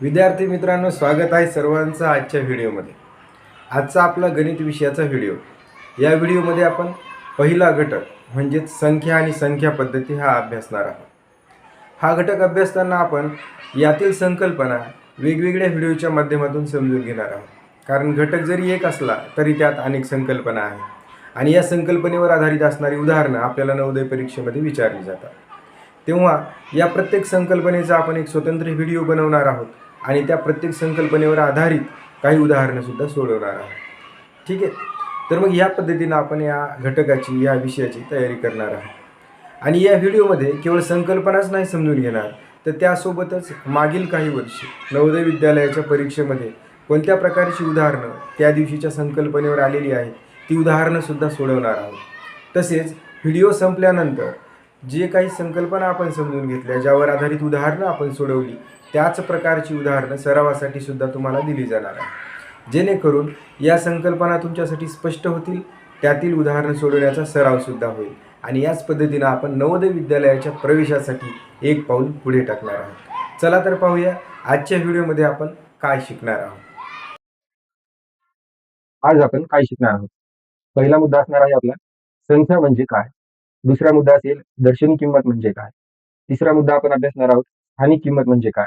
विद्यार्थी मित्रांनो स्वागत आहे सर्वांचं आजच्या व्हिडिओमध्ये. आजचा आपला गणित विषयाचा व्हिडिओ. या व्हिडिओमध्ये आपण पहिला घटक म्हणजेच संख्या आणि संख्या पद्धती हा अभ्यासणार आहोत. हा घटक अभ्यासताना आपण यातील संकल्पना वेगवेगळ्या व्हिडिओच्या माध्यमातून समजून घेणार आहोत. कारण घटक जरी एक असला तरी त्यात अनेक संकल्पना आहेत. आणि या संकल्पनेवर आधारित असणारी उदाहरणं आपल्याला नवोदय परीक्षेमध्ये विचारली जातात. तेव्हा या प्रत्येक संकल्पनेचा आपण एक स्वतंत्र व्हिडिओ बनवणार आहोत. आणि त्या प्रत्येक संकल्पनेवर आधारित काही उदाहरणंसुद्धा सोडवणार आहोत. ठीक आहे? तर मग या पद्धतीनं आपण या घटकाची या विषयाची तयारी करणार आहोत. आणि या व्हिडिओमध्ये केवळ संकल्पनाच नाही समजून घेणार तर त्यासोबतच मागील काही वर्ष नवोदय विद्यालयाच्या परीक्षेमध्ये कोणत्या प्रकारची उदाहरणं त्या दिवशीच्या संकल्पनेवर आलेली आहेत ती उदाहरणंसुद्धा सोडवणार आहोत. तसेच व्हिडिओ संपल्यानंतर जे काही संकल्पना आपण समजून घेतल्या ज्यावर आधारित उदाहरणं आपण सोडवली त्याच प्रकारची उदाहरणं सरावासाठी सुद्धा तुम्हाला दिली जाणार आहे जेणेकरून या संकल्पना तुमच्यासाठी स्पष्ट होतील त्यातील उदाहरणं सोडवण्याचा सरावसुद्धा होईल. आणि याच पद्धतीनं आपण नवोदय विद्यालयाच्या प्रवेशासाठी एक पाऊल पुढे टाकणार आहोत. चला तर पाहूया आजच्या व्हिडिओमध्ये आपण काय शिकणार आहोत. आज आपण काय शिकणार आहोत? पहिला मुद्दा असणार आहे आपला संख्या म्हणजे काय? दुसरा मुद्दा असेल दर्शनी किंमत म्हणजे काय? तिसरा मुद्दा आपण अभ्यासणार आहोत स्थानिक किंमत म्हणजे काय?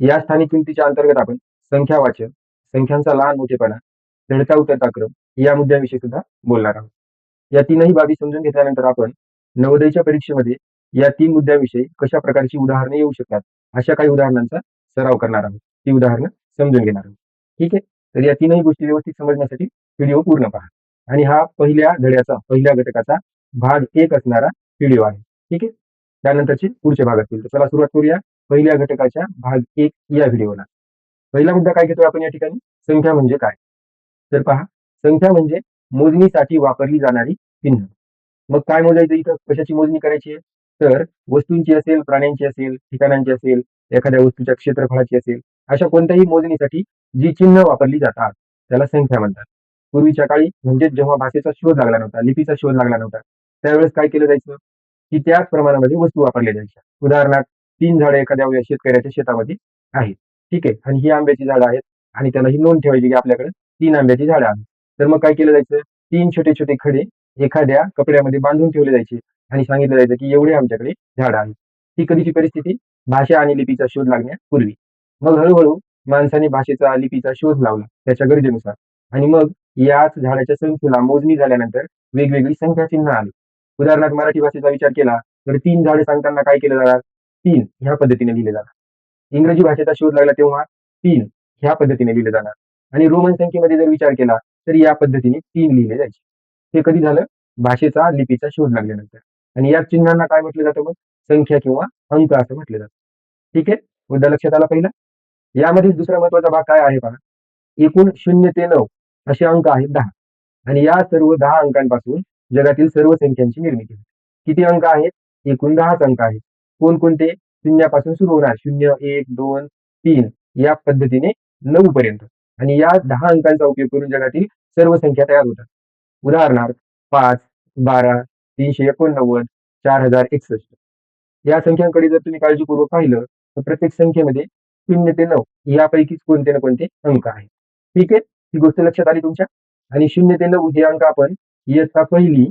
या स्थानिक किमतीच्या अंतर्गत आपण संख्या वाचन संख्यांचा लहान मोठेपणा चढता उतरता क्रम या मुद्द्याविषयी सुद्धा बोलणार आहोत. या तीनही बाबी समजून घेतल्यानंतर आपण नवोदयच्या परीक्षेमध्ये या तीन मुद्द्याविषयी कशा प्रकारची उदाहरणे येऊ शकतात अशा काही उदाहरणांचा सराव करणार आहोत. ती उदाहरणं समजून घेणार आहोत. ठीक आहे? तर या तीनही गोष्टी व्यवस्थित समजण्यासाठी व्हिडिओ पूर्ण पहा. आणि हा पहिल्या धड्याचा पहिल्या घटकाचा भाग एक असणारा व्हिडिओ आहे. ठीक आहे? त्यानंतरचे पुढचे भाग असतील. तर चला सुरुवात करूया. पहिल्या घटकाच्या भाग एक या व्हिडिओला. पहिला मुद्दा काय घेतोय आपण या ठिकाणी? संख्या म्हणजे काय? तर पहा. संख्या म्हणजे मोजणीसाठी वापरली जाणारी चिन्ह. मग काय मोजायचं इथं? कशाची मोजणी करायची आहे? तर वस्तूंची असेल प्राण्यांची असेल ठिकाणांची असेल एखाद्या वस्तूच्या क्षेत्रफळाची असेल अशा कोणत्याही मोजणीसाठी जी चिन्ह वापरली जातात त्याला संख्या म्हणतात. पूर्वीच्या काळी म्हणजे जेव्हा भाषेचा शोध लागला नव्हता लिपीचा शोध लागला नव्हता त्यावेळेस काय केलं जायचं? की त्याच प्रमाणामध्ये वस्तू वापरल्या जायच्या. उदाहरणार्थ तीन झाडं एखाद्या शेतकऱ्याच्या शेतामध्ये आहेत. ठीक आहे. आणि ही आंब्याची झाडं आहेत आणि त्याला ही नोंद ठेवायची की आपल्याकडे तीन आंब्याची झाडं आहेत. तर मग काय केलं जायचं? तीन छोटे छोटे खडे एखाद्या कपड्यामध्ये बांधून ठेवले जायचे आणि सांगितलं जायचं की एवढे आमच्याकडे झाडं आहेत. ही कधीची परिस्थिती? भाषा आणि लिपीचा शोध लागण्यापूर्वी. मग हळूहळू माणसाने भाषेचा लिपीचा शोध लावला त्याच्या गरजेनुसार. आणि मग याच झाडाच्या संख्येला मोजणी झाल्यानंतर वेगवेगळी संख्या चिन्ह आली. उदाहरणार्थ मराठी भाषेचा विचार केला तर तीन झाडे सांगताना काय केलं जाणार? तीन ह्या पद्धतीने लिहिले जाणार. इंग्रजी भाषेचा शोध लागला तेव्हा तीन ह्या पद्धतीने लिहिले जाणार. आणि रोमन संख्येमध्ये जर विचार केला तर या पद्धतीने तीन लिहिले जायचे. हे कधी झालं? भाषेचा लिपीचा शोध लागल्यानंतर. आणि या चिन्हांना काय म्हटलं जातं मग? संख्या किंवा अंक असं म्हटलं जातं. ठीक आहे? मुद्दा लक्षात आला पहिला? यामध्ये दुसरा महत्त्वाचा भाग काय आहे पहा? एकूण शून्य ते नऊ असे अंक आहेत दहा. आणि या सर्व दहा अंकांपासून जगातील सर्व संख्यांची निर्मिती किती अंक आहेत? एकूण दहाच अंक आहेत. कोणकोणते? शून्यापासून सुरू होणार. शून्य एक दोन तीन या पद्धतीने नऊ पर्यंत. आणि या दहा अंकांचा उपयोग करून जगातील सर्व संख्या तयार होतात. उदाहरणार्थ पाच बारा तीनशे एकोणनव्वद चार हजार एकसष्ट. या संख्यांकडे जर तुम्ही काळजीपूर्वक पाहिलं तर प्रत्येक संख्येमध्ये शून्य ते नऊ यापैकीच कोणते ना कोणते अंक आहेत. ठीक आहे? ही गोष्ट लक्षात आली तुमच्या? आणि शून्य ते नऊ हे अंक आपण इयत्ता पहिली.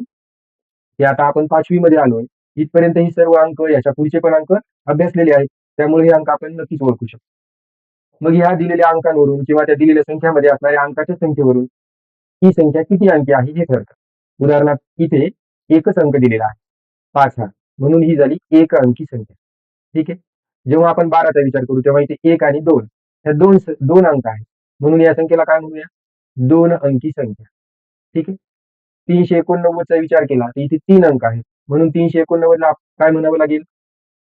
ते आता आपण पाचवी मध्ये आलोय. इथपर्यंत ही सर्व अंक याच्या पुढचे पण अंक अभ्यासलेले आहेत. त्यामुळे हे अंक आपण नक्कीच ओळखू शकतो. मग ह्या दिलेल्या अंकांवरून किंवा त्या दिलेल्या संख्यामध्ये असणाऱ्या अंकाच्या संख्येवरून ही संख्या किती अंकी आहे हे ठरतं. उदाहरणार्थ इथे एकच अंक दिलेला आहे. पाच हा. म्हणून ही झाली एक अंकी संख्या. ठीक आहे? जेव्हा आपण बाराचा विचार करू तेव्हा इथे एक आणि दोन. ह्या दोन दोन अंक आहेत. म्हणून या संख्येला काय म्हणूया? दोन अंकी संख्या. ठीक आहे? तीनशे एकोणनव्वदचा विचार केला तर इथे तीन अंक आहेत. म्हणून तीनशे एकोणनव्वदला काय म्हणावं लागेल?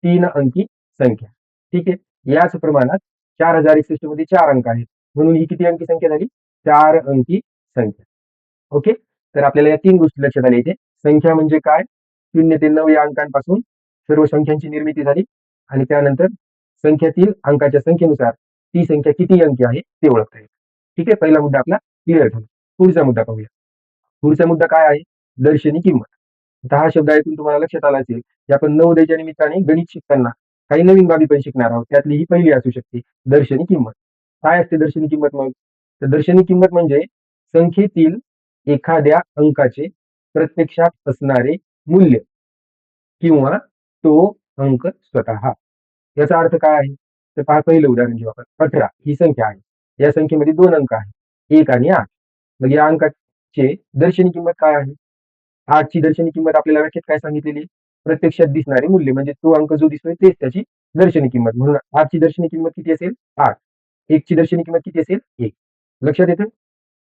तीन अंकी संख्या. ठीक आहे? याच प्रमाणात चार हजार एकसष्टमध्ये चार अंक आहेत. म्हणून ही किती अंकी संख्या झाली? चार अंकी संख्या. ओके? तर आपल्याला या तीन गोष्टी लक्षात आल्या इथे. संख्या म्हणजे काय? शून्य ते नऊ या अंकांपासून सर्व संख्यांची निर्मिती झाली. आणि त्यानंतर संख्यातील अंकाच्या संख्येनुसार ती संख्या किती अंकी आहे ते ओळखता येईल. ठीक आहे? पहिला मुद्दा आपला क्लिअर झाला. पुढचा मुद्दा पाहूया. पुढचा मुद्दा काय आहे? दर्शनी किंमत. आता हा शब्द ऐकून तुम्हाला लक्षात आला असेल की आपण नवोदयच्या निमित्ताने गणित शिकताना काही नवीन बाबी पण शिकणार आहोत. त्यातली ही पहिली असू शकते दर्शनी किंमत. काय असते दर्शनी किंमत मग? तर दर्शनी किंमत म्हणजे संख्येतील एखाद्या अंकाचे प्रत्यक्षात असणारे मूल्य किंवा तो अंक स्वतः. याचा अर्थ काय आहे? तर पहा पहिलं उदाहरण घेऊ आपण. अठरा ही संख्या आहे. या संख्येमध्ये दोन अंक आहेत. एक आणि आठ. मग या अंकात चे दर्शनी किंमत काय आहे? आठची दर्शनी किंमत आपल्याला व्याख्यात काय सांगितलेली प्रत्यक्षात दिसणारे मूल्य म्हणजे तो अंक जो दिसतोय तेच त्याची दर्शनी किंमत. म्हणून आठची दर्शनी किंमत किती असेल? आठ. एकची दर्शनी किंमत किती असेल? एक. लक्षात येतं?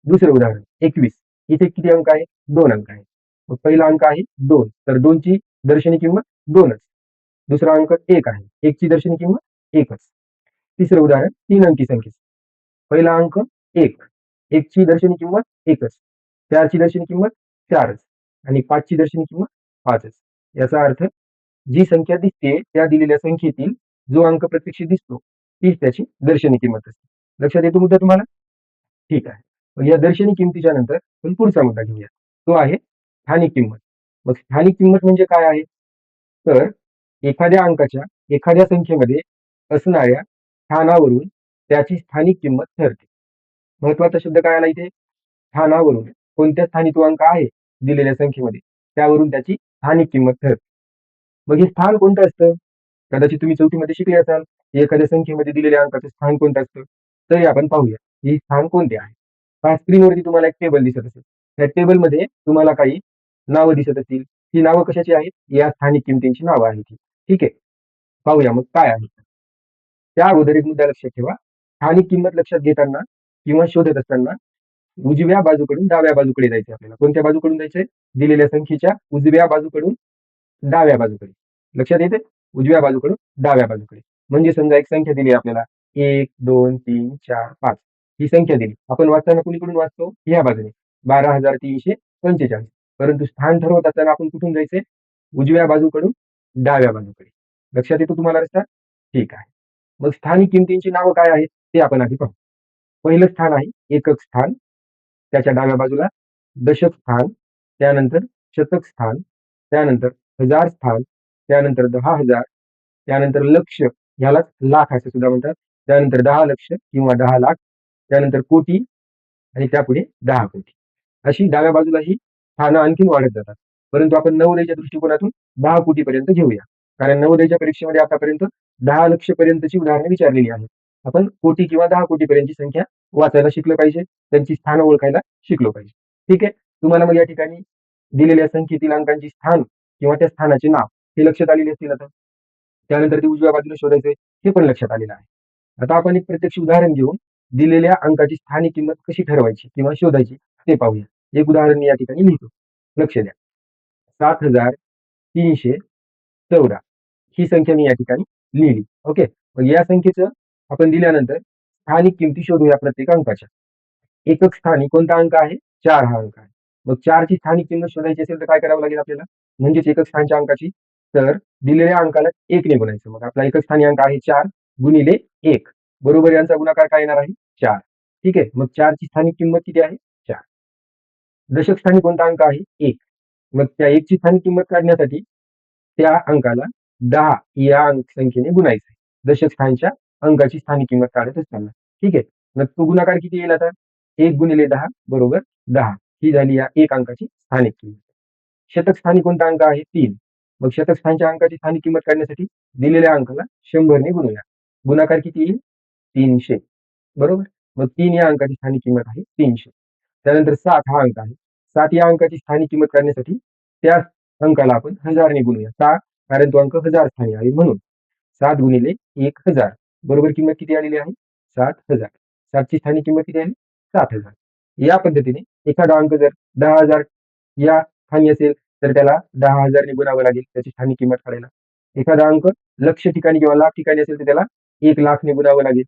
दुसरं उदाहरण एकवीस. इथे किती अंक आहे? दोन अंक आहे. मग पहिला अंक आहे दोन. तर दोनची दर्शनी किंमत दोनच. दुसरा अंक एक आहे. एकची दर्शनी किंमत एकच. तिसरं उदाहरण तीन अंकी संख्येचं. पहिला अंक एक. एकची दर्शनी किंमत एकच. चारची दर्शनी किंमत चारच आणि पाचची दर्शनी किंमत पाचच. याचा अर्थ जी संख्या दिसते त्या दिलेल्या संख्येतील जो अंक प्रत्यक्ष दिसतो तीच त्याची दर्शनी किंमत असते. लक्षात येतो मुद्दा तुम्हाला? ठीक आहे. मग या दर्शनी किंमतीच्या नंतर आपण पुढचा मुद्दा घेऊया तो आहे स्थानिक किंमत. मग स्थानिक किंमत म्हणजे काय आहे? तर एखाद्या अंकाच्या एखाद्या संख्येमध्ये असणाऱ्या स्थानावरून त्याची स्थानिक किंमत ठरते. महत्त्वाचा शब्द काय आला इथे? स्थानावरून. कोणत्या स्थानी तो अंक आहे दिलेल्या संख्येमध्ये? त्यावरून त्याची स्थानिक किंमत ठरते. मग हे स्थान कोणतं असतं? कदाचित तुम्ही चौथीमध्ये शिकले असाल. एखाद्या संख्येमध्ये दिलेल्या अंकाचं स्थान कोणतं असतं? तरी आपण पाहूया. हे स्थान कोणते आहे? पहा स्क्रीनवरती तुम्हाला एक टेबल दिसत असेल. त्या टेबलमध्ये तुम्हाला काही नावं दिसत असतील. ही नावं कशाची आहेत? या स्थानिक किमतींची नावं आहेत ठीक आहे? पाहूया मग काय आहे. त्या अगोदर एक मुद्दा लक्षात ठेवा. स्थानिक किंमत लक्षात घेताना किंवा शोधत असताना उजव्या बाजूकडून डाव्या बाजूकडे जायचे आपल्याला. कोणत्या बाजूकडून जायचंय? दिलेल्या संख्येच्या उजव्या बाजूकडून डाव्या बाजूकडे. लक्षात येते उजव्या बाजूकडून डाव्या बाजूकडे. म्हणजे समजा एक संख्या दिली आपल्याला. एक दोन तीन चार पाच. ही संख्या दिली. आपण वाचताना कुणीकडून वाचतो? ह्या बाजूने. बारा हजार तीनशे पंचेचाळीस. परंतु स्थान ठरवत असताना आपण कुठून जायचंय? उजव्या बाजूकडून डाव्या बाजूकडे. लक्षात येतो तुम्हाला रस्ता? ठीक आहे. मग स्थानिक किमतींची नावं काय आहेत? ते आपण आधी पाहू. पहिलं स्थान आहे एकक स्थान. त्याच्या डाव्या बाजूला दशक स्थान त्यानंतर शतक स्थान त्यानंतर हजार स्थान त्यानंतर दहा हजार त्यानंतर लक्ष यालाच लाख असे सुद्धा म्हणतात. त्यानंतर दहा लक्ष किंवा दहा लाख त्यानंतर कोटी आणि त्यापुढे दहा कोटी. अशी डाव्या बाजूला ही स्थानं आणखीन वाढत जातात. परंतु आपण नवोदयच्या दृष्टिकोनातून दहा कोटीपर्यंत घेऊया. कारण नवोदयच्या परीक्षेमध्ये आतापर्यंत दहा लक्ष पर्यंतची उदाहरणे विचारलेली आहेत. आपण कोटी किंवा दहा कोटी पर्यंतची संख्या वाचायला शिकलं पाहिजे त्यांची स्थानं ओळखायला शिकलो पाहिजे. ठीक आहे? तुम्हाला मग या ठिकाणी दिलेल्या संख्येतील अंकांची स्थान किंवा त्या स्थानाचे नाव हे लक्षात आलेले असतील आता. त्यानंतर ते उजव्या बाजूला शोधायचे हे पण लक्षात आलेलं आहे. आता आपण एक प्रत्यक्ष उदाहरण घेऊन दिलेल्या अंकाची स्थानिक किंमत कशी ठरवायची किंवा शोधायची ते पाहूया. एक उदाहरण मी या ठिकाणी लिहितो. लक्ष द्या. सात हजार तीनशे चौदा. ही संख्या मी या ठिकाणी लिहिली. ओके? मग या संख्येचं आपण दिल्यानंतर स्थानिक किमती शोधूया प्रत्येक अंकाच्या. एकक स्थानी कोणता अंक आहे? चार हा अंक आहे. मग चारची स्थानिक किंमत शोधायची असेल तर काय करावं लागेल आपल्याला? म्हणजेच एकक स्थानच्या अंकाची तर दिलेल्या अंकाला एक ने गुणायचं मग आपला एकक स्थानी अंक आहे चार गुणिले एक. बरोबर यांचा गुणाकार काय येणार आहे? चार. ठीक आहे? मग चारची स्थानिक किंमत किती आहे? चार. दशक स्थानी कोणता अंक आहे? एक. मग त्या एकची स्थानिक किंमत काढण्यासाठी त्या अंकाला दहा या अंक संख्येने गुणायचं आहे. दशक स्थानच्या अंकाची स्थानिक किंमत काढत असताना ठीक आहे? मग तो गुणाकार किती येईल आता? एक गुणिले दहा बरोबर दहा. ही झाली या एक अंकाची स्थानिक किंमत. शतकस्थानी कोणता अंक आहे? तीन. मग शतक स्थानच्या अंकाची स्थानिक किंमत काढण्यासाठी दिलेल्या अंकाला शंभरने गुणूया. गुणाकार किती येईल? तीनशे. बरोबर? मग तीन या अंकाची स्थानिक किंमत आहे तीनशे. त्यानंतर सात हा अंक आहे. सात या अंकाची स्थानिक किंमत काढण्यासाठी त्या अंकाला आपण हजारने गुणूया. सात कारण तो अंक हजार स्थानी आहे म्हणून. सात गुणिले एक हजार. बरोबर किंमत किती आलेली आहे? सात हजार. सातची स्थानिक किंमत किती आली सात हजार. या पद्धतीने एखादा अंक जर दहा हजार या स्थानी असेल तर त्याला दहा हजारने गुणावं लागेल त्याची स्थानिक किंमत काढायला. एखादा अंक लक्ष ठिकाणी किंवा लाख ठिकाणी असेल तर त्याला एक लाखने गुणावं लागेल.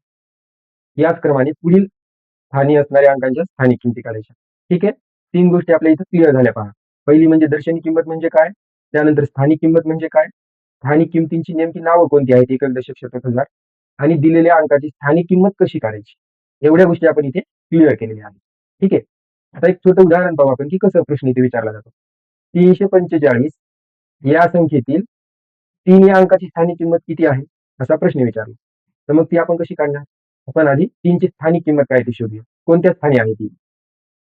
याच क्रमाने पुढील स्थानी असणाऱ्या अंकांच्या स्थानिक किमती काढायच्या. ठीक आहे? तीन गोष्टी आपल्या इथं क्लिअर झाल्या पहा. पहिली म्हणजे दर्शनी किंमत म्हणजे काय? त्यानंतर स्थानिक किंमत म्हणजे काय? स्थानिक किमतींची नेमकी नावं कोणती आहेत? एकक दशक शतक हजार. आणि दिलेल्या अंकाची स्थानिक किंमत कशी काढायची? एवढ्या गोष्टी आपण इथे क्लिअर केलेल्या आहेत. ठीक आहे? आता एक छोटं उदाहरण पाहू आपण की कसं प्रश्न इथे विचारला जातो. तीनशे पंचेचाळीस या संख्येतील तीन या अंकाची स्थानिक किंमत किती आहे? असा प्रश्न विचारला. तर मग ती आपण कशी काढणार? आपण आधी तीनची स्थानिक किंमत काय ती शोधूया. कोणत्या स्थानी आहे ती?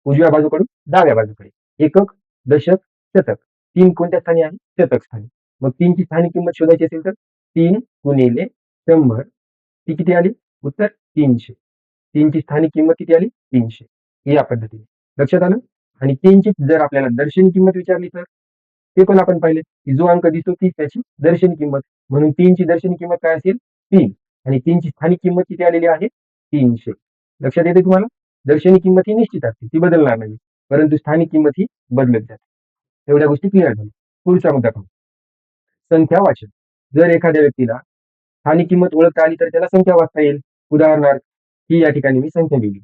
उजव्या बाजूकडून डाव्या बाजूकडे. एकक दशक शतक. तीन कोणत्या स्थानी आहे? शतक स्थानी. मग तीनची स्थानिक किंमत शोधायची असेल तर तीन गुणिले शंभर ती किती आली? उत्तर तीनशे. तीनची स्थानिक किंमत किती आली? तीनशे. या पद्धतीने. लक्षात आलं? आणि तीनची जर आपल्याला दर्शनी किंमत विचारली तर? ते पण आपण पाहिले. की जो अंक दिसतो ती त्याची दर्शनी किंमत. म्हणून तीनची दर्शनी किंमत काय असेल? तीन. आणि तीनची स्थानिक किंमत किती आलेली आहे? तीनशे. लक्षात येते तुम्हाला? दर्शनी किंमत ही निश्चित असते. ती बदलणार नाही. परंतु स्थानिक किंमत ही बदलत जाते. एवढ्या गोष्टी क्लिअर झाल्या. पुढचा मुद्दा पाहू. संख्या वाचन. जर एखाद्या व्यक्तीला स्थानिक किंमत ओळखता आली तर त्याला संख्या वाचता येईल. उदाहरणार्थ ही या ठिकाणी मी संख्या दिली.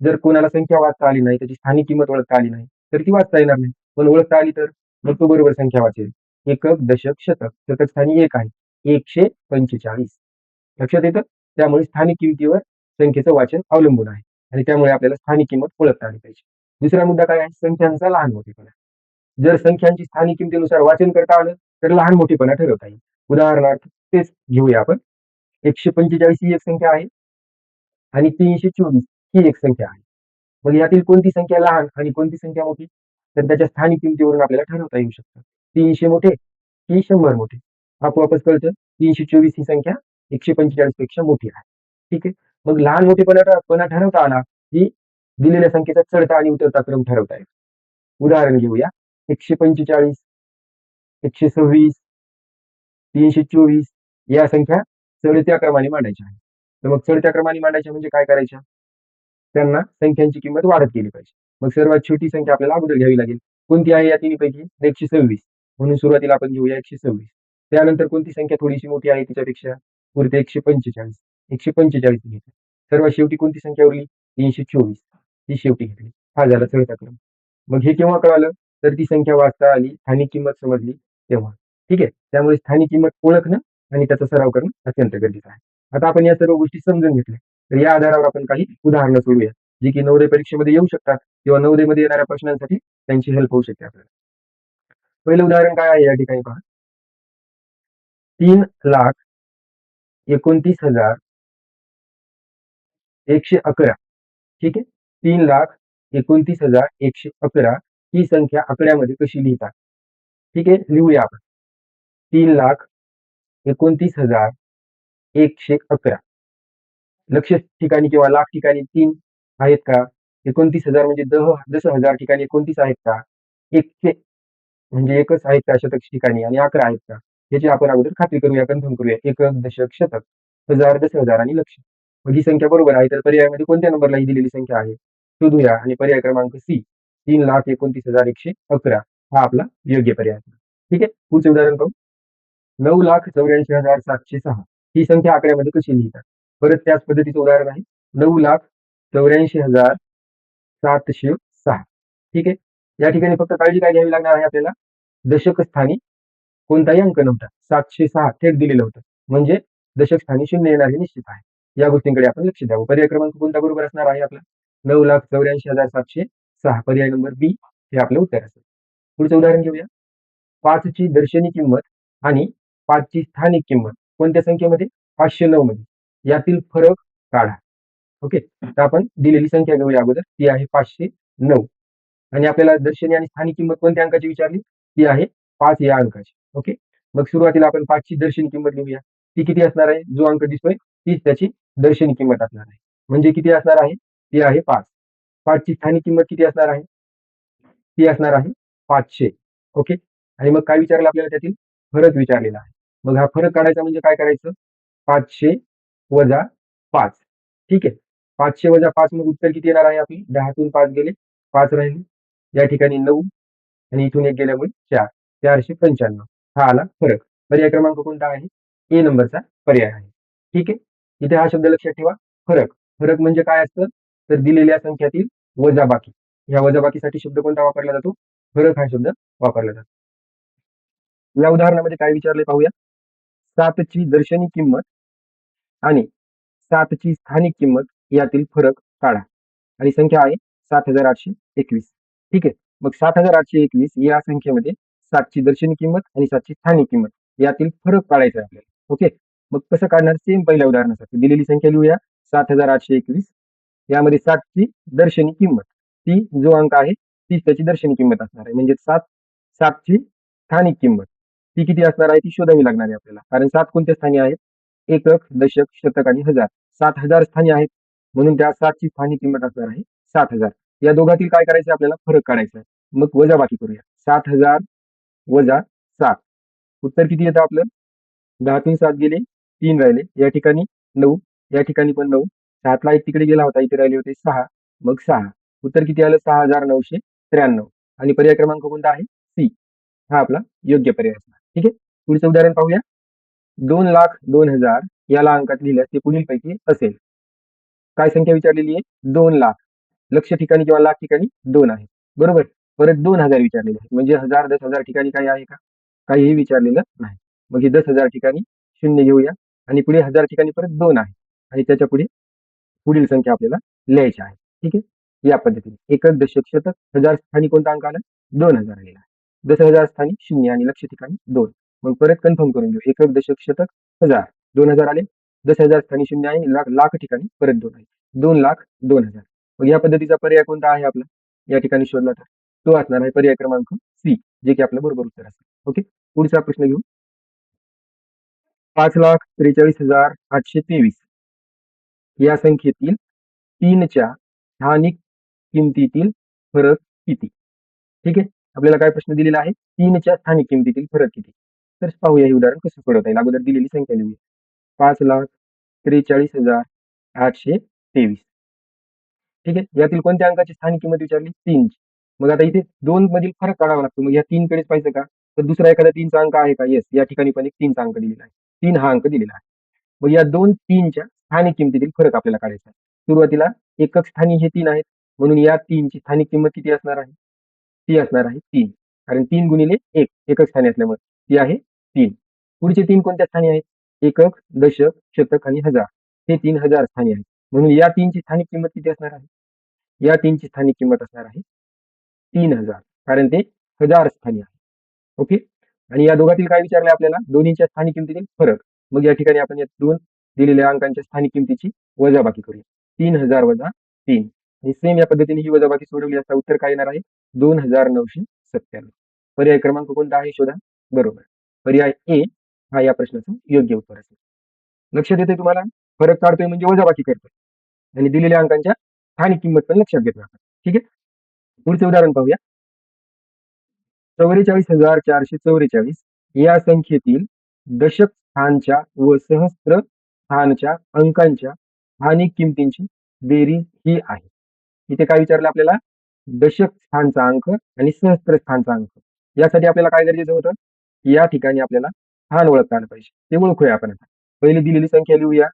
जर कोणाला संख्या वाचता आली नाही त्याची स्थानिक किंमत ओळखता आली नाही तर ती वाचता येणार नाही. पण ओळखता आली तर मग तो बरोबर संख्या वाचेल. एकक दशक शतक शतक स्थानी एक आहे. एकशे पंचेचाळीस. लक्षात येतं? त्यामुळे स्थानिक किमतीवर संख्येचं वाचन अवलंबून आहे. आणि त्यामुळे आपल्याला स्थानिक किंमत ओळखता आली पाहिजे. दुसरा मुद्दा काय आहे? संख्यांचा लहान मोठेपणा जर संख्यांची स्थानिक किमतीनुसार वाचन करता आलं तर लहान मोठेपणा ठरवता येईल. उदाहरणार्थ तेच घेऊया आपण. एकशे पंचेचाळीस ही एक संख्या आहे. आणि तीनशे चोवीस ही एक संख्या आहे. मग यातील कोणती संख्या लहान आणि कोणती संख्या मोठी? तर त्याच्या स्थानिक किमतीवरून आपल्याला ठरवता येऊ शकतं. तीनशे मोठे की शंभर मोठे? आपोआपच कळतं. तीनशे चोवीस ही संख्या एकशे पंचेचाळीसपेक्षा मोठी आहे. ठीक आहे? मग लहान मोठेपणापणा ठरवता आला की दिलेल्या संख्येचा चढता आणि उतरता क्रम ठरवता येईल उदाहरण घेऊया. एकशे पंचेचाळीस एकशे सव्वीस तीनशे चोवीस या संख्या चढत्या क्रमाने मांडायच्या आहेत. तर मग चढत्या क्रमाने मांडायच्या म्हणजे काय करायच्या? त्यांना संख्यांची किंमत वाढत गेली पाहिजे. मग सर्वात छोटी संख्या आपल्याला अगोदर घ्यावी लागेल. कोणती आहे या तिन्हीपैकी? एकशे सव्वीस. म्हणून सुरुवातीला आपण घेऊया एकशे सव्वीस. त्यानंतर कोणती संख्या थोडीशी मोठी आहे तिच्यापेक्षा? पुरते एकशे पंचेचाळीस. एकशे पंचेचाळीस घेतली. सर्वात शेवटी कोणती संख्या उरली? तीनशे चोवीस. ती शेवटी घेतली. हा झाला चढता क्रम. मग हे केव्हा कळालं? तर ती संख्या वाचता आली स्थानिक किंमत समजली तेव्हा. ठीक आहे? त्यामुळे स्थानिक किंमत ओळखणं आणि त्याचा सराव करणं अत्यंत गरजेचं आहे. आता आपण या सर्व गोष्टी समजून घेतल्या. तर या आधारावर आपण काही उदाहरणं सोडूया जी की नवोदय परीक्षेमध्ये येऊ शकतात किंवा नवोदयमध्ये येणाऱ्या प्रश्नांसाठी त्यांची हेल्प होऊ शकते आपल्याला. पहिलं उदाहरण काय आहे या ठिकाणी पहा. तीन लाख एकोणतीस हजार एकशे अकरा. ठीक आहे? तीन लाख एकोणतीस हजार एकशे अकरा ही संख्या आकड्यामध्ये कशी लिहितात? ठीक आहे? लिहूया आपण. तीन लाख एकोणतीस हजार एकशे अकरा. लक्ष ठिकाणी किंवा लाख ठिकाणी तीन आहेत का? एकोणतीस हजार म्हणजे दह दस हजार ठिकाणी एकोणतीस आहेत का? एकशे म्हणजे एकच आहेत का शतक ठिकाणी आणि अकरा आहेत का? याची आपण अगोदर खात्री करूया कन्फर्म करूया. एकक दशक शतक हजार दस हजार आणि लक्ष. मग ही संख्या बरोबर आहे तर पर्यायामध्ये कोणत्या नंबरला ही दिलेली संख्या आहे? शोधूया आणि पर्याय क्रमांक सी तीन लाख एकोणतीस हजार एकशे अकरा हा आपला योग्य पर्याय. ठीक आहे? पुढचे उदाहरण पाहू. नऊ लाख चौऱ्याऐंशी हजार सातशे सहा. ही संख्या आकड्यामध्ये कशी लिहितात? परत त्याच पद्धतीचं उदाहरण आहे. नऊ लाख चौऱ्याऐंशी हजार सातशे सहा. ठीक आहे? या ठिकाणी फक्त काळजी काय घ्यावी लागणार आहे आपल्याला? दशक स्थानी कोणताही अंक नव्हता. सातशे सहा थेट दिलेलं होतं. म्हणजे दशक स्थानी शून्य येणार हे निश्चित आहे. या गोष्टींकडे आपण लक्ष द्यावं. पर्याय क्रमांक कोणता बरोबर असणार आहे आपला? नऊ लाख चौऱ्याऐंशी हजार सातशे सहा. पर्याय नंबर बी हे आपलं उत्तर असेल. पुढचं उदाहरण घेऊया. पाचची दर्शनी किंमत आणि पाचची स्थानिक किंमत. कोणत्या संख्येमध्ये? पाचशे नऊ मध्ये. यातील फरक काढा. ओके? तर आपण दिलेली संख्या घेऊया अगोदर. ती आहे पाचशे नऊ. आणि आपल्याला दर्शनी आणि स्थानिक किंमत कोणत्या अंकाची विचारली? ती आहे पाच या अंकाची. ओके? मग सुरुवातीला आपण पाचची दर्शनी किंमत लिहूया ती किती असणार आहे? जो अंक दिसतोय तीच त्याची दर्शनी किंमत असणार आहे. म्हणजे किती असणार आहे? ती आहे पाच. पाचची स्थानिक किंमत किती असणार आहे? ती असणार आहे पाचशे. ओके? आणि मग काय विचारलं आपल्याला त्यातील? फरक विचारलेला आहे. मग हा फरक काढायचा म्हणजे काय करायचं? पाचशे वजा पाच. ठीक आहे. पाचशे वजा पाच मग उत्तर किती येणार आहे आपली? दहातून पाच गेले पाच राहिले. या ठिकाणी नऊ आणि इथून एक गेल्यामुळे चार. चारशे पंच्याण्णव. हा आला फरक. पर्याय क्रमांक कोणता आहे? ए नंबरचा पर्याय आहे. ठीक आहे? इथे हा शब्द लक्षात ठेवा. फरक. फरक म्हणजे काय असतं? तर दिलेल्या संख्यातील वजाबाकी. या वजाबाकीसाठी शब्द कोणता वापरला जातो? फरक हा शब्द वापरला जातो. या उदाहरणामध्ये काय विचारले पाहूया. सातची दर्शनी किंमत आणि सातची स्थानिक किंमत यातील फरक काढा. आणि संख्या आहे सात हजार आठशे एकवीस. ठीक आहे? मग सात हजार आठशे एकवीस या संख्येमध्ये सातची दर्शनी किंमत आणि सातची स्थानिक किंमत यातील फरक काढायचा आहे आपल्याला. ओके? मग कसं काढणार? सेम पहिल्या उदाहरणासाठी दिलेली संख्या लिहूया. सात हजार आठशे एकवीस. यामध्ये सातची दर्शनी किंमत. ती जो अंक आहे तीच त्याची दर्शनी किंमत असणार आहे. म्हणजे सात सातची स्थानिक किंमत. ती किती असणार आहे ती शोधावी लागणार आहे आपल्याला. कारण सात कोणत्या स्थानी आहेत? एकक दशक शतक आणि हजार. सात हजार स्थानी आहेत. म्हणून त्या सातची स्थानी किंमत असणार आहे सात हजार. या दोघातील काय करायचं आपल्याला? फरक काढायचा आहे. मग वजा बाकी करूया. सात हजार वजा सात. उत्तर किती येतं आपलं? दहातून सात गेले तीन राहिले. या ठिकाणी नऊ या ठिकाणी पण नऊ. सातला एक तिकडे गेला होता इथे राहिले होते सहा. मग सहा. उत्तर किती आलं? सहा हजार नऊशे त्र्याण्णव. आणि पर्याय क्रमांक कोणता आहे? सी. हा आपला योग्य पर्याय असणार. ठीक आहे? पुढचं उदाहरण पाहूया. दोन लाख दोन हजार याला अंकात लिहिल्यास ते पुढील पैकी असेल. काय संख्या विचारलेली आहे? दोन लाख. लक्ष ठिकाणी किंवा लाख ठिकाणी दोन आहे. बरोबर? परत दोन हजार विचारलेले आहे म्हणजे हजार दस हजार ठिकाणी काही आहे का? काहीही विचारलेलं नाही. मग हे दस हजार ठिकाणी शून्य घेऊया. आणि पुढे हजार ठिकाणी परत दोन आहे. आणि त्याच्या पुढे पुढील संख्या आपल्याला लिहायची आहे. ठीक आहे? या पद्धतीने. एकच दशक शतक. हजार स्थानी कोणता अंक आला? दोन हजार आलेला आहे. दस हजार स्थानी शून्य आणि लक्ष ठिकाणी दोन. मग परत कन्फर्म करून घेऊ. एकक दशक शतक हजार. दोन हजार आले. दस हजार स्थानी शून्य आहे लाख लाख ठिकाणी परत दोन आहे. दोन लाख दोन हजार. मग या पद्धतीचा पर्याय कोणता आहे आपला? या ठिकाणी शोधला तर. तो असणार आहे पर्याय क्रमांक सी जे की आपलं बरोबर उत्तर असेल. ओके? पुढचा प्रश्न घेऊ. पाच लाख त्रेचाळीस हजार आठशे तेवीस. या संख्येतील तीनच्या स्थानिक किमतीतील फरक किती? ठीक आहे? आपल्याला काय प्रश्न दिलेला आहे? तीनच्या स्थानिक किमतीतील फरक किती? तर पाहूया हे उदाहरण कसं सोडवता येईल अगोदर दिलेली संख्या लिहूया. पाच लाख त्रेचाळीस हजार आठशे तेवीस. ठीक आहे? यातील कोणत्या अंकाची स्थानिक किंमत विचारली? तीनची. मग आता इथे दोन मधील फरक काढावा लागतो. मग या तीनकडेच पाहिजे का? तर दुसरा एखादा तीनचा अंक आहे का? येस या ठिकाणी पण एक तीनचा अंक दिलेला आहे. तीन हा अंक दिलेला आहे. मग या दोन तीनच्या स्थानिक किमतीतील फरक आपल्याला काढायचा आहे. सुरुवातीला एकक स्थानी हे तीन आहेत. म्हणून या तीनची स्थानिक किंमत किती असणार आहे? ती असणार आहे तीन. कारण तीन गुणिले एक एकच स्थानी असल्यामुळे ती आहे तीन. पुढचे तीन कोणत्या स्थानी आहेत? एकक दशक शतक आणि हजार. हे तीन हजार स्थानी आहेत. म्हणून या तीनची स्थानिक किंमत किती असणार आहे? या तीनची स्थानिक किंमत असणार आहे तीन हजार. कारण ते हजार स्थानी आहे. ओके? आणि या दोघातील काय विचारलंय आपल्याला? दोन्हीच्या स्थानिक किमतीतील फरक. मग या ठिकाणी आपण या दोन दिलेल्या अंकांच्या स्थानिक किमतीची वजाबाकी करूया. तीन हजार वजा तीन. आणि सेम या पद्धतीने ही वजाबाकी सोडवली असता उत्तर काय येणार आहे? दोन हजार नऊशे सत्त्याण्णव. पर्याय क्रमांक कोणता आहे शोधा? बरोबर. पर्याय ए हा या प्रश्नाचं योग्य उत्तर असेल. लक्षात येते तुम्हाला? फरक काढतोय म्हणजे वजाबाकी करतोय. आणि दिलेल्या अंकांच्या स्थानिक किंमत पण लक्षात घेतो आपण. ठीक आहे? पुढचं उदाहरण पाहूया. चौवेचाळीस हजार चारशे चौवेचाळीस या संख्येतील दशक स्थानच्या व सहस्त्र स्थानच्या अंकांच्या स्थानिक किमतींची बेरीज ही आहे. इथे काय विचारलं आपल्याला? दशक स्थानचा अंक आणि सहस्त्र स्थानचा अंक. यासाठी आपल्याला काय गरजेचं होतं? या ठिकाणी आपल्याला स्थान ओळखता आलं पाहिजे. ते ओळखूया आपण आता. पहिली दिलेली संख्या लिहूया.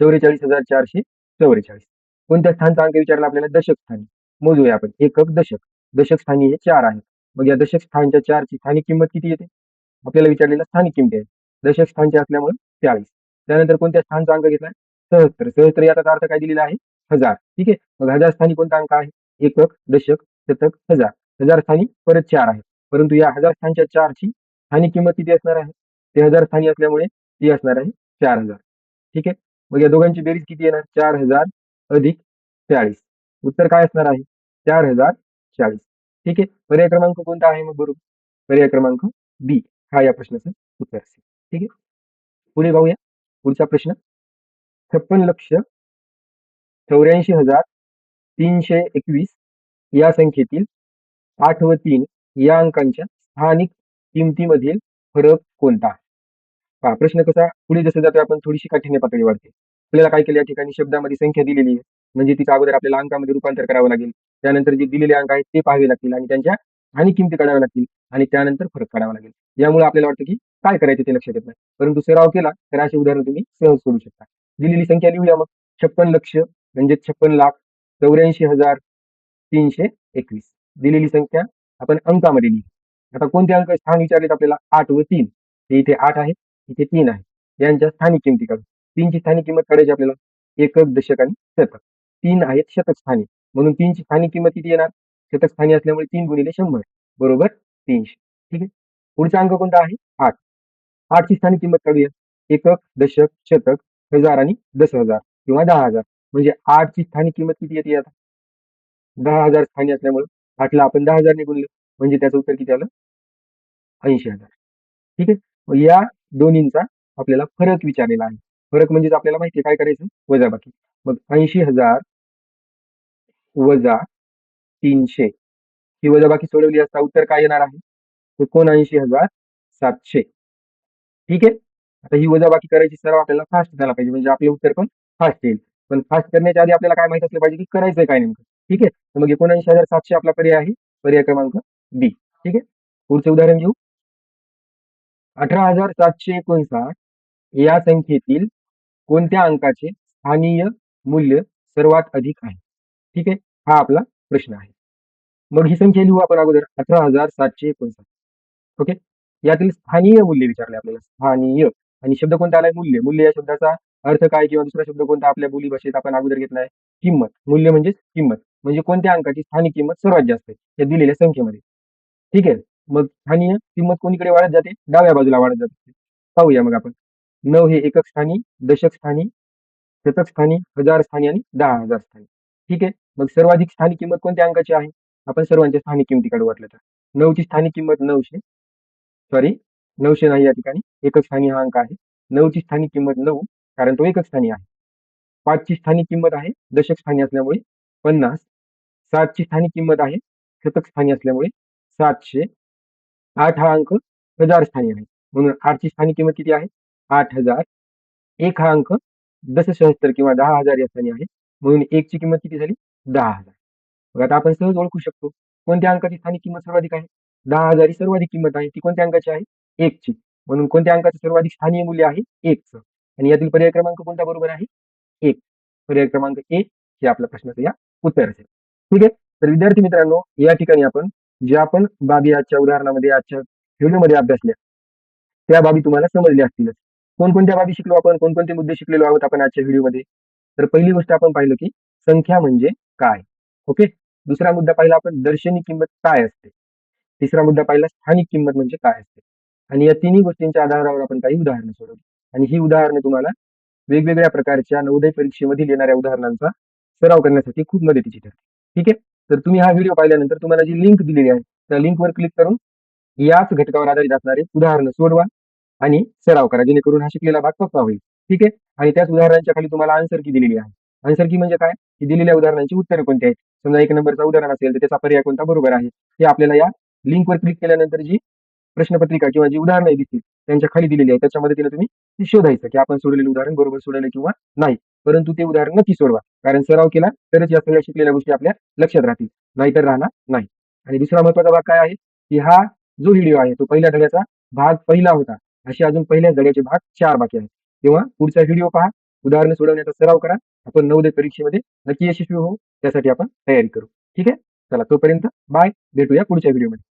चौवेचाळीस हजार चारशे चौवेचाळीस. कोणत्या स्थानचा अंक विचारला आपल्याला? दशक स्थानी. मोजूया आपण. एकक दशक. दशक स्थानी हे चार आहेत. मग या दशक स्थानच्या चारची स्थानिक किंमत किती येते? आपल्याला विचारलेला स्थानिक किंमती आहे. दशक स्थानचे असल्यामुळे चाळीस. त्यानंतर कोणत्या स्थानचा अंक घेतलाय सहस्त्र. सहस्त्र याचा अर्थ काय दिलेला आहे? हजार. ठीक आहे? मग हजार स्थानी कोणता अंक आहे? एकक दशक शतक हजार. हजार स्थानी परत चार आहे. परंतु या हजार स्थानच्या चारची स्थानिक किंमत किती असणार आहे? ते हजार स्थानी असल्यामुळे ती असणार आहे चार हजार. ठीक आहे? मग या दोघांची बेरीज किती येणार? चार हजार अधिक चाळीस. उत्तर काय असणार आहे? चार हजार चाळीस. ठीक आहे? पर्याय क्रमांक कोणता आहे मग बरोबर? पर्याय क्रमांक बी. हा या प्रश्नाचं उत्तर असेल. ठीक आहे? पुढे पाहूया पुढचा प्रश्न. छप्पन लक्ष चौऱ्याऐंशी हजार तीनशे एकवीस या संख्येतील आठ व तीन या अंकांच्या स्थानिक किमतीमधील फरक कोणता पहा प्रश्न कसा पुढे जसं जातो आपण थोडीशी काठीण्य पातळी वाढते. आपल्याला काय केलं या ठिकाणी? शब्दामध्ये संख्या दिलेली आहे. म्हणजे तिचा अगोदर आपल्याला अंकामध्ये रूपांतर करावं लागेल. त्यानंतर जे दिलेले अंक आहेत ते पाहावे लागतील आणि त्यांच्या आणि किमती काढाव्या लागतील आणि त्यानंतर फरक काढावा लागेल. यामुळे आपल्याला वाटतं की काय करायचं ते लक्षात येत नाही. परंतु सराव केला तर असे उदाहरण तुम्ही सहज सोडू शकता. दिलेली संख्या लिहूया मग. छप्पन लक्ष म्हणजे छप्पन लाख चौऱ्याऐंशी हजार तीनशे एकवीस. दिलेली संख्या आपण अंकामध्ये लिहिली आता कोणते अंक स्थान विचारलेत आपल्याला? आठ व तीन. ते इथे आठ आहे इथे तीन आहे. यांच्या स्थानिक किमती काढू. तीनची स्थानिक किंमत काढायची आपल्याला एकक दशक आणि शतक. तीन आहेत शतक स्थानी म्हणून तीनची स्थानिक किंमत किती येणार? शतक स्थानी असल्यामुळे तीन गुणिले शंभर. बरोबर? तीनशे. ठीक आहे? पुढचा अंक कोणता आहे? आठ. आठची स्थानिक किंमत काढूया. एकक दशक शतक हजार आणि दस हजार किंवा दहा हजार. म्हणजे आठची स्थानिक किंमत किती येते आता? दहा हजार स्थानी असल्यामुळे. आठला आपण दहा हजार गुणलं म्हणजे त्याचं उत्तर किती आलं? ऐंशी हजार. ठीक आहे? मग या दोन्हींचा आपल्याला फरक विचारलेला आहे. फरक म्हणजेच आपल्याला माहिती आहे काय करायचं? वजाबाकी मग ऐंशी हजार वजा तीनशे. ही वजाबाकी सोडवली असता उत्तर काय येणार आहे? एकोणऐंशी हजार सातशे. ठीक आहे? आता ही वजाबाकी करायची सर्व आपल्याला फास्ट झाला पाहिजे. म्हणजे आपलं उत्तर पण फास्ट येईल. पण फास्ट करण्याच्या आधी आपल्याला काय माहीत असलं पाहिजे की करायचंय काय नेमकं? ठीक आहे? तर मग एकोणऐंशी हजार सातशे आपला पर्याय आहे. पर्याय क्रमांक बी. ठीक आहे? पुढचं उदाहरण घेऊ. अठरा हजार सातशे एकोणसाठ या संख्येतील कोणत्या अंकाचे स्थानीय मूल्य सर्वात अधिक आहे? ठीक आहे? हा आपला प्रश्न आहे. मग ही संख्या लिहू आपण अगोदर. अठरा हजार सातशे एकोणसाठ. ओके? यातील स्थानीय मूल्य विचारले आपल्याला. स्थानीय. आणि शब्द कोणता आलाय? मूल्य. मूल्य या शब्दाचा अर्थ काय किंवा दुसरा शब्द कोणता आपल्या बोली भाषेत आपण अगोदर घेतलाय? किंमत. मूल्य म्हणजेच किंमत. म्हणजे कोणत्या अंकाची स्थानिक किंमत सर्वात जास्त आहे? या दिलेल्या संख्येमध्ये. ठीक आहे? मग स्थानीय किंमत कोणीकडे वाढत जाते? डाव्या बाजूला वाढत जाते. पाहूया मग आपण. नऊ हे एकक स्थानी दशक स्थानी शतक स्थानी हजार स्थानी आणि दहा हजार स्थानी. ठीक आहे? मग सर्वाधिक स्थानिक किंमत कोणत्या अंकाची आहे? आपण सर्वांच्या स्थानिक किमतीकडे वाटलं तर. नऊची स्थानिक किंमत नऊशे. सॉरी नऊशे नाही या ठिकाणी. एकक स्थानी हा अंक आहे. नऊची स्थानिक किंमत नऊ. कारण तो एकच स्थानी आहे. पाचची स्थानिक किंमत आहे दशक स्थानी असल्यामुळे पन्नास. सातची स्थानिक किंमत आहे शतक स्थानी असल्यामुळे सातशे. आठ हा अंक हजार स्थानी आहे. म्हणून आठची स्थानिक किंमत किती आहे? आठ हजार. एक हा अंक दशसहस्त्र किंवा दहा हजार या स्थानी आहे. म्हणून एकची किंमत किती झाली? दहा हजार. मग आता आपण सहज ओळखू शकतो कोणत्या अंकाची स्थानिक किंमत सर्वाधिक आहे? दहा हजार ही सर्वाधिक किंमत आहे ती कोणत्या अंकाची आहे? एकची. म्हणून कोणत्या अंकाचं सर्वाधिक स्थानीय मूल्य आहे? एकचं. आणि यातील पर्याय क्रमांक कोणता बरोबर आहे? एक. पर्याय क्रमांक एक हे आपल्या प्रश्नाचं या उत्तर असेल. ठीक आहे? तर विद्यार्थी मित्रांनो या ठिकाणी आपण ज्या आपण बाबी आजच्या उदाहरणामध्ये आजच्या व्हिडिओमध्ये अभ्यासल्या त्या बाबी तुम्हाला समजल्या असतीलच. कोणकोणत्या बाबी शिकलो आपण? कोणकोणते मुद्दे शिकलेलो आहोत आपण आजच्या व्हिडिओमध्ये? तर पहिली गोष्ट आपण पाहिलं की संख्या म्हणजे काय? ओके? दुसरा मुद्दा पाहिला आपण दर्शनी किंमत काय असते? तिसरा मुद्दा पाहिला स्थानिक किंमत म्हणजे काय असते? आणि या तिन्ही गोष्टींच्या आधारावर आपण काही उदाहरणं सोडवली. आणि ही उदाहरणे तुम्हाला वेगवेगळ्या प्रकारच्या नवोदय परीक्षेमधील येणाऱ्या उदाहरणांचा सराव करण्यासाठी खूप मदतीची ठरते. ठीक आहे? तर तुम्ही हा व्हिडिओ पाहिल्यानंतर तुम्हाला जी लिंक दिलेली आहे त्या लिंकवर क्लिक करून याच घटकावर आधारित असणारे उदाहरणं सोडवा आणि सराव करा जेणेकरून हा शिकलेला भाग सोपा होईल. ठीक आहे? आणि त्याच उदाहरणांच्या खाली तुम्हाला आन्सर की दिलेली आहे. आन्सर की म्हणजे काय? की दिलेल्या उदाहरणांची उत्तरं कोणती आहेत? समजा एक नंबरचा उदाहरण असेल तर त्याचा पर्याय कोणता? बरोबर आहे. हे आपल्याला या लिंकवर क्लिक केल्यानंतर जी प्रश्नपत्रिका किंवा जी उदाहरणं दिसतील त्यांच्या खाली दिलेली आहे. त्याच्यामध्ये तिला तुम्ही ती शोधायचं की आपण सोडलेलं उदाहरण बरोबर सोडलेलं किंवा नाही. परंतु ते उदाहरण नक्की सोडवा. कारण सराव केला तरच या सगळ्या शिकलेल्या गोष्टी आपल्या लक्षात राहतील. नाहीतर राहणार नाही. आणि दुसरा महत्त्वाचा भाग काय आहे? की हा जो व्हिडिओ आहे तो पहिल्या धड्याचा भाग पहिला होता. असे अजून पहिल्या धड्याचे भाग चार बाकी आहेत. तेव्हा पुढचा व्हिडिओ पहा. उदाहरणं सोडवण्याचा सराव करा. आपण नवोदय परीक्षेमध्ये नक्की यशस्वी होऊ. त्यासाठी आपण तयारी करू. ठीक आहे? चला तोपर्यंत बाय भेटूया पुढच्या व्हिडिओमध्ये